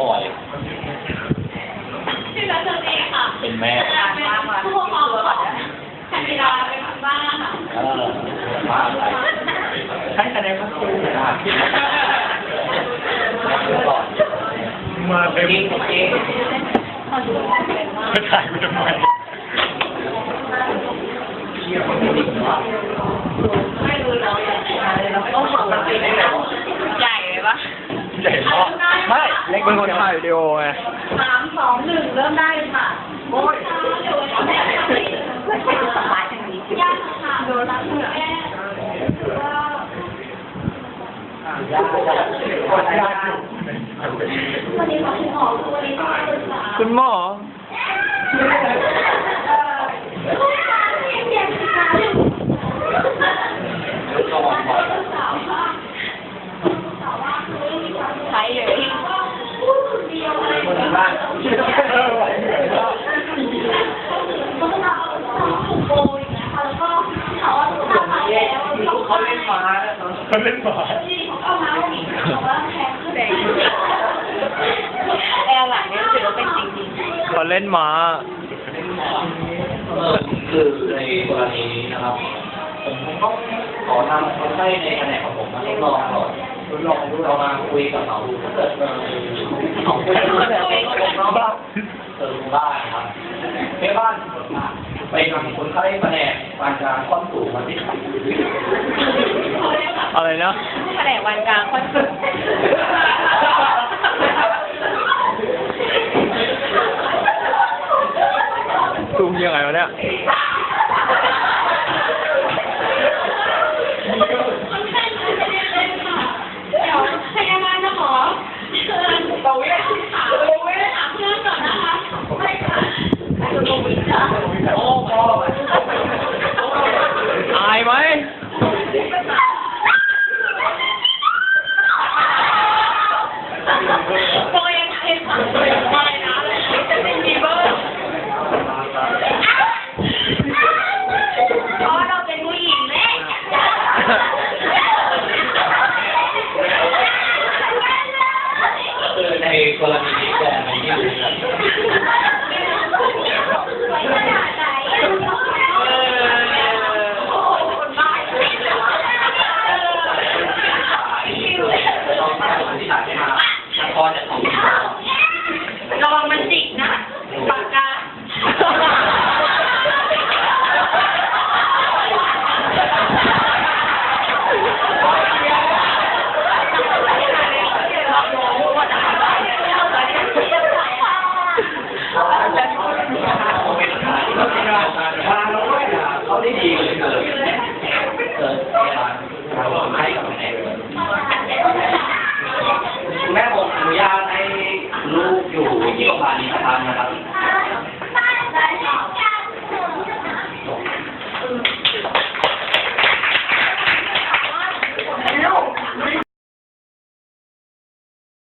บ่อยชื่อรัชนีค่ะเป็นแม่ผู้ปกครองของชันจิราเป็นคนบ้านค่ะเออมาอะไรให้คะแนนครับครูมาคิดนะก่อนมาเต็มจริงจริงจะถ่ายไปทำไมไม่รู้เราเราต้องปกติเลยใหญ่เลยปะใหญ่มากไม่ เล็กเป็นคนถ่ายวิดีโอไงสามสองหนึ่งเริ่มได้ค่ะโอ้ยไม่ใช่สบายอย่างนี้ยากค่ะโดนรักเหนือแม่ยากยากยากอยู่วันนี้ขอคุณหมอวันนี้ต้องปรึกษา คุณหมอ ใช้เลย คนบ้าน เออไหวเหนื่อยมาก มันก็เอาถูกโกยนะคะแล้วก็เขาว่าถ้ามาแล้ว เขาเล่นม้าเขาเล่นหมาเข้ามาแล้วบอกว่าแพงขึ้นเลยแอร์หลังนี่ยรู้สึกว่าเป็นจริงๆเขาเล่นหมาคือในกรณีนี้นะครับ ผมต้องขอนำคนไข้ในแผนกของผมมาทดลองก่อนทดลองดูเรามาคุยกับเขาดูถ้าเกิดเราเขาคุยรู้แต่เป็นคนนอกบ้าเออบ้าครับในบ้านไปนำคนไข้แผนก ปานกลางความสูงมาที่อะไรนะแผนกวันกลางค่อนข้างซูมยังไงวะเนี่ยเ nehéz valami elmenni. พาเราด้วยนะเขาได้ดีเลยเกิดเกิดเราไม่กับแม่แม่บอกหนูยาให้ลูกอยู่ที่โรงพยาบาลนี้นะครับ